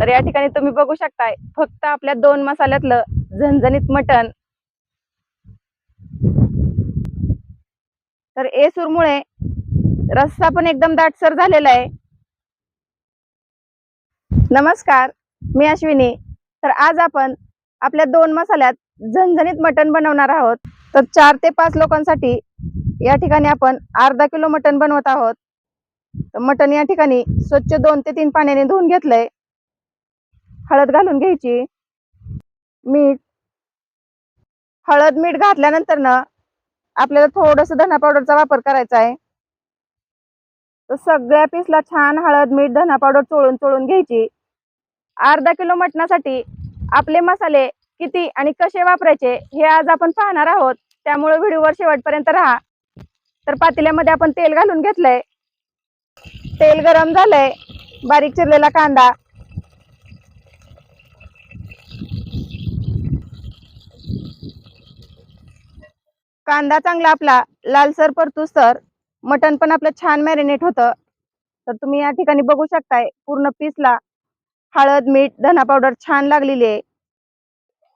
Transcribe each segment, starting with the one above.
तर या ठिकाणी तुम्ही बघू शकताय फक्त आपल्या दोन मसाल्यातलं झणझणीत मटण. तर एसूरमुळे रस्सा पण एकदम दाटसर झालेला आहे. नमस्कार मी अश्विनी. तर आज आपण आपल्या दोन मसाल्यात झणझणीत मटण बनवणार आहोत. तर चार ते पाच लोकांसाठी या ठिकाणी आपण अर्धा किलो मटण बनवत आहोत. तर मटण या ठिकाणी स्वच्छ दोन ते तीन पाण्याने धुवून घेतलंय. हळद घालून घ्यायची. मीठ. हळद मीठ घातल्यानंतर ना आपल्याला थोडस धना पावडरचा वापर करायचा आहे. तर सगळ्या पीसला छान हळद मीठ धना पावडर चोळून चोळून घ्यायची. अर्धा किलो मटणासाठी आपले मसाले किती आणि कसे वापरायचे हे आज आपण पाहणार आहोत. त्यामुळे व्हिडिओवर शेवटपर्यंत राहा. तर पातेल्यामध्ये आपण तेल घालून घेतलंय. तेल गरम झालंय. बारीक चिरलेला कांदा. कांदा चांगला आपला लालसर परतूस तर मटण पण आपलं छान मॅरिनेट होतं. तर तुम्ही या ठिकाणी बघू शकताय पूर्ण पीसला हळद मीठ धना पावडर छान लागलेली आहे.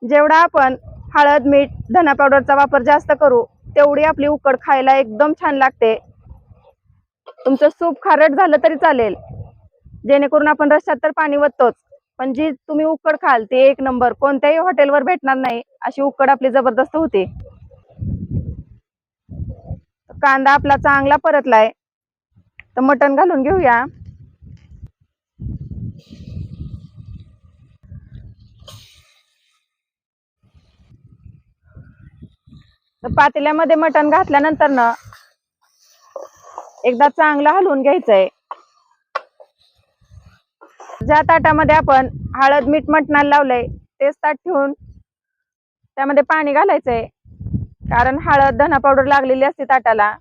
जेवढा आपण हळद मीठ धना पावडरचा वापर जास्त करू तेवढी आपली उकड खायला एकदम छान लागते. तुमचं सूप खारट झालं तरी चालेल. जेणेकरून आपण रश्यात तर पाणी वततोच पण जी तुम्ही उकड खाल ती एक नंबर. कोणत्याही हॉटेलवर भेटणार नाही अशी उकड आपली जबरदस्त होते. कांदा आपला चांगला परतलाय. तर मटण घालून घेऊया. तर पातेल्यामध्ये मटण घातल्यानंतर ना एकदा चांगलं हलवून घ्यायचंय. ज्या ताटामध्ये आपण हळद मीठ मटणाला लावलंय तेच ताट ठेवून त्यामध्ये पाणी घालायचंय. कारण हळद धना पावडर लागलेली असते ताटाला.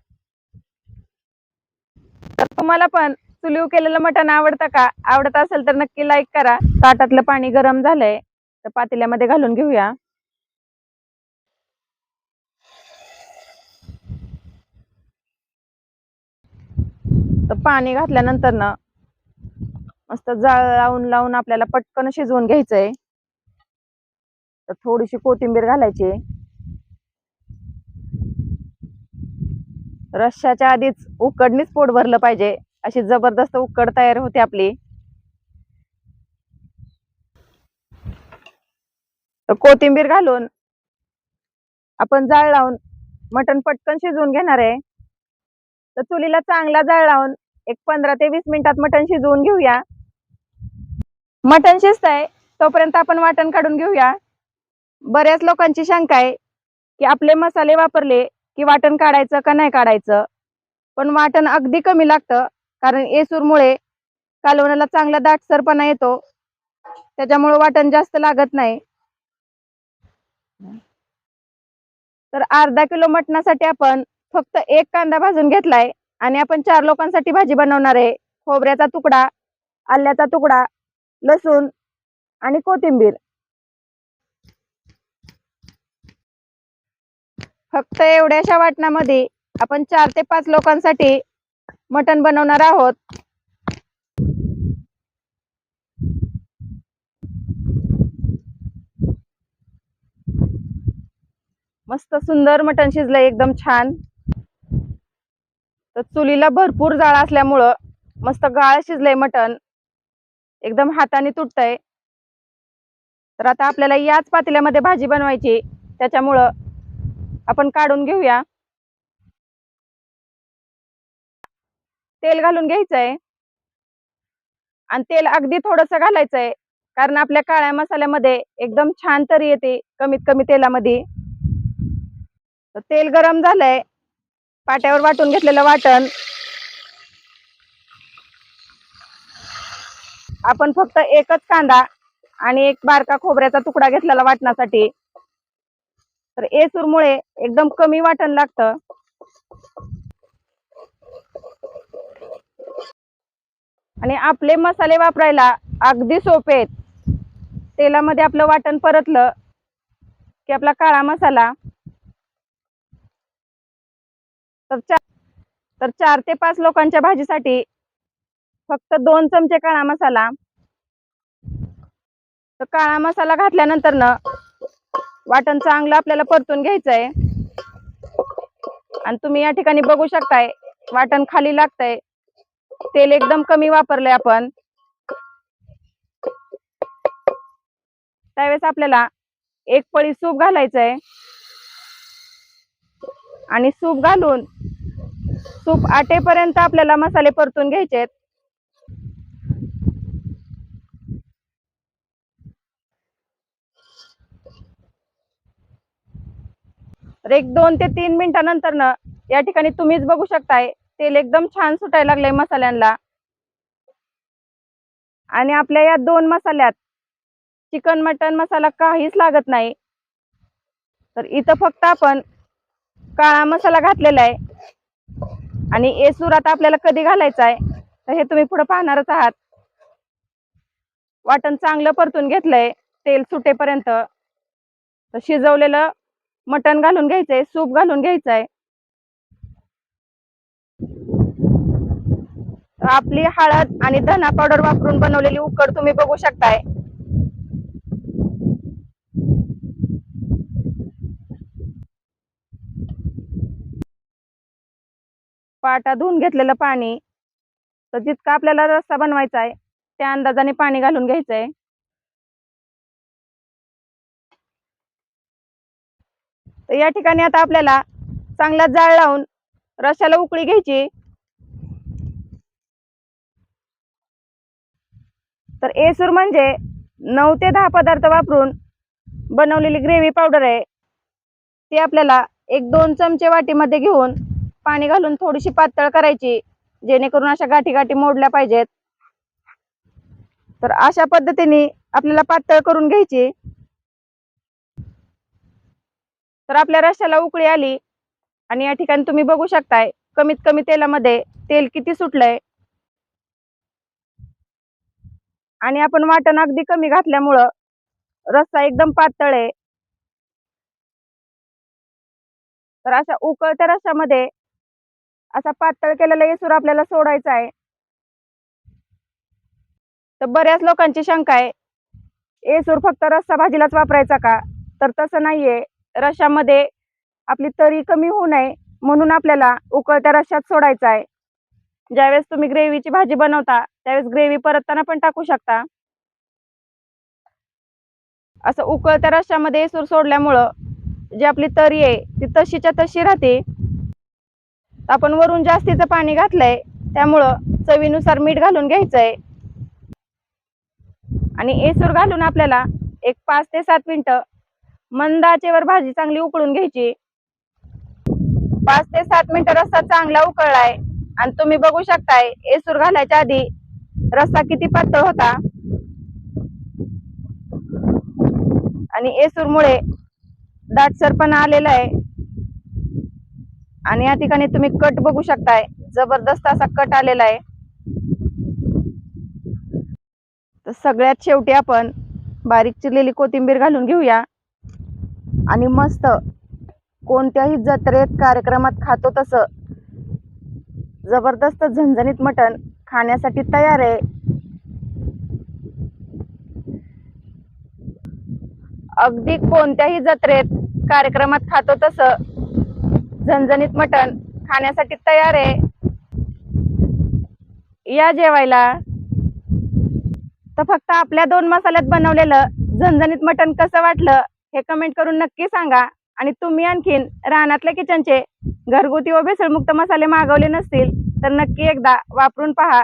तर तुम्हाला पण चुलीव केलेलं मटण आवडतं का? आवडत असेल तर नक्की लाईक करा. ताटातलं पाणी गरम झालंय. तर पातेल्यामध्ये घालून घेऊया. तर पाणी घातल्यानंतर ना मस्त जाळ लावून लावून आपल्याला पटकन शिजवून घ्यायचंय. तर थोडीशी कोथिंबीर घालायची. रश्याच्या आधीच उकडणीच पोट भरलं पाहिजे. अशी जबरदस्त उकड तयार होते आपली. तर कोथिंबीर घालून आपण जाळ लावून मटण पटकन शिजवून घेणार आहे. तर चुलीला चांगला जाळ लावून एक पंधरा ते वीस मिनिटात मटण शिजवून घेऊया. मटण शिजतंय तोपर्यंत आपण वाटण काढून घेऊया. बऱ्याच लोकांची शंका आहे की आपले मसाले वापरले की वाटण काढायचं का नाही काढायचं? पण वाटण अगदी कमी लागतं कारण एसूरमुळे कालवणाला चांगला दाटसरपणा येतो. त्याच्यामुळे वाटण जास्त लागत नाही. तर अर्धा किलो मटणासाठी आपण फक्त एक कांदा भाजून घेतलाय आणि आपण चार लोकांसाठी भाजी बनवणार आहे. खोबऱ्याचा तुकडा आल्याचा तुकडा लसूण आणि कोथिंबीर. फक्त एवढ्याशा वाटणामध्ये आपण चार ते पाच लोकांसाठी मटण बनवणार आहोत. मस्त सुंदर मटण शिजलंय एकदम छान. तर चुलीला भरपूर जाळ असल्यामुळं मस्त गाळ शिजलंय मटण. एकदम हाताने तुटतंय. तर आता आपल्याला याच पातेल्यामध्ये भाजी बनवायची. त्याच्यामुळं आपण काढून घेऊया. तेल घालून घ्यायचंय. आणि तेल अगदी थोडस घालायचंय. कारण आपल्या काळ्या मसाल्यामध्ये एकदम छान तरी येते कमीत कमी तेलामध्ये तेल गरम झालंय. पाट्यावर वाटून घेतलेलं वाटण. आपण फक्त एकच कांदा आणि एक बारका खोबऱ्याचा तुकडा घेतलेला वाटण्यासाठी तर एसूरमुळे एकदम कमी वाटण लागतं. आणि आपले मसाले वापरायला अगदी सोपे आहेत. तेलामध्ये आपलं वाटण परतलं की आपला काळा मसाला. तर चार तर चार ते पाच लोकांच्या भाजीसाठी फक्त दोन चमचे काळा मसाला. तर काळा मसाला घातल्यानंतर न वाटण चांगलं आपल्याला परतून घ्यायचं आहे आणि तुम्ही या ठिकाणी बघू शकताय वाटण खाली लागतंय. तेल एकदम कमी वापरलंय आपण. त्यावेळेस आपल्याला एक पळी सूप घालायचंय. आणि सूप घालून सूप आटेपर्यंत आपल्याला मसाले परतून घ्यायचेत. तर एक दोन ते तीन मिनिटानंतर ना या ठिकाणी तुम्हीच बघू शकताय तेल एकदम छान सुटायला लागलंय मसाल्यांना आणि आपल्या या दोन मसाल्यात चिकन मटन मसाला काहीच लागत नाही. तर इथं फक्त आपण काळा मसाला घातलेला आहे. आणि एसूर आता आपल्याला कधी घालायचा आहे तर हे तुम्ही पुढे पाहणारच आहात. वाटण चांगलं परतून घेतलंय तेल सुटेपर्यंत. तर शिजवलेलं मटण घालून घ्यायचंय सूप घालून घ्यायचंय. आपली हळद आणि धना पावडर वापरून बनवलेली उकड तुम्ही बघू शकताय. पाटा धुवून घेतलेलं पाणी. तर जितका आपल्याला रस्सा बनवायचा आहे त्या अंदाजाने पाणी घालून घ्यायचंय. तर या ठिकाणी आता आपल्याला चांगला जाळ लावून रश्याला उकळी घ्यायची. तर एसूर म्हणजे नऊ ते दहा पदार्थ वापरून बनवलेली ग्रेव्ही पावडर आहे. ती आपल्याला एक दोन चमचे वाटीमध्ये घेऊन पाणी घालून थोडीशी पातळ करायची जेणेकरून अशा गाठी गाठी मोडल्या पाहिजेत. तर अशा पद्धतीने आपल्याला पातळ करून घ्यायची. तर आपल्या रश्याला उकळी आली आणि या ठिकाणी तुम्ही बघू शकताय कमीत कमी तेलामध्ये तेल किती सुटलंय. आणि आपण वाटण अगदी कमी घातल्यामुळं रस्सा एकदम पातळ आहे. तर अशा उकळत्या रश्यामध्ये असा पातळ केलेला येसूर आपल्याला सोडायचा आहे. तर बऱ्याच लोकांची शंका आहे येसूर फक्त रस्सा भाजीलाच वापरायचा का? तर तसं नाहीये. रश्यामध्ये आपली तरी कमी होऊ नये म्हणून आपल्याला उकळत्या रश्यात सोडायचा आहे. ज्यावेळेस तुम्ही ग्रेव्हीची भाजी बनवता त्यावेळेस ग्रेव्ही परतताना पण टाकू शकता. असं उकळत्या रश्यामध्ये येसूर सोडल्यामुळं जी आपली तरी आहे ती तशीच्या तशी राहते. आपण वरून जास्तीचं पाणी घातलंय त्यामुळं चवीनुसार मीठ घालून घ्यायचंय. आणि एसूर घालून आपल्याला एक पाच ते सात मिनिटं मंद आचेवर भाजी चांगली उकळून घ्यायची. पाच ते सात मिनिट रस्सा चांगला उकळलाय. आणि तुम्ही बघू शकताय एसूर घालायच्या आधी रस्सा किती पातळ होता. आणि एसूरमुळे दाटसरपणा आलेला आहे. आणि या ठिकाणी तुम्ही कट बघू शकताय जबरदस्त असा कट आलेला आहे. तर सगळ्यात शेवटी आपण बारीक चिरलेली कोथिंबीर घालून घेऊया. आणि मस्त कोणत्याही जत्रेत कार्यक्रमात खातो तसं. जबरदस्त झणझणीत मटण खाण्यासाठी तयार आहे. अगदी कोणत्याही जत्रेत कार्यक्रमात खातो तसं झणझणीत मटण खाण्यासाठी तयार आहे. या जेवायला. तर फक्त आपल्या दोन मसाल्यात बनवलेलं झणझणीत मटण कसं वाटलं? हे कमेंट करून नक्की सांगा. आणि तुम्ही आणखीन रानातल्या किचनचे घरगुती व भेसळमुक्त मसाले मागवले नसतील तर नक्की एकदा वापरून पहा.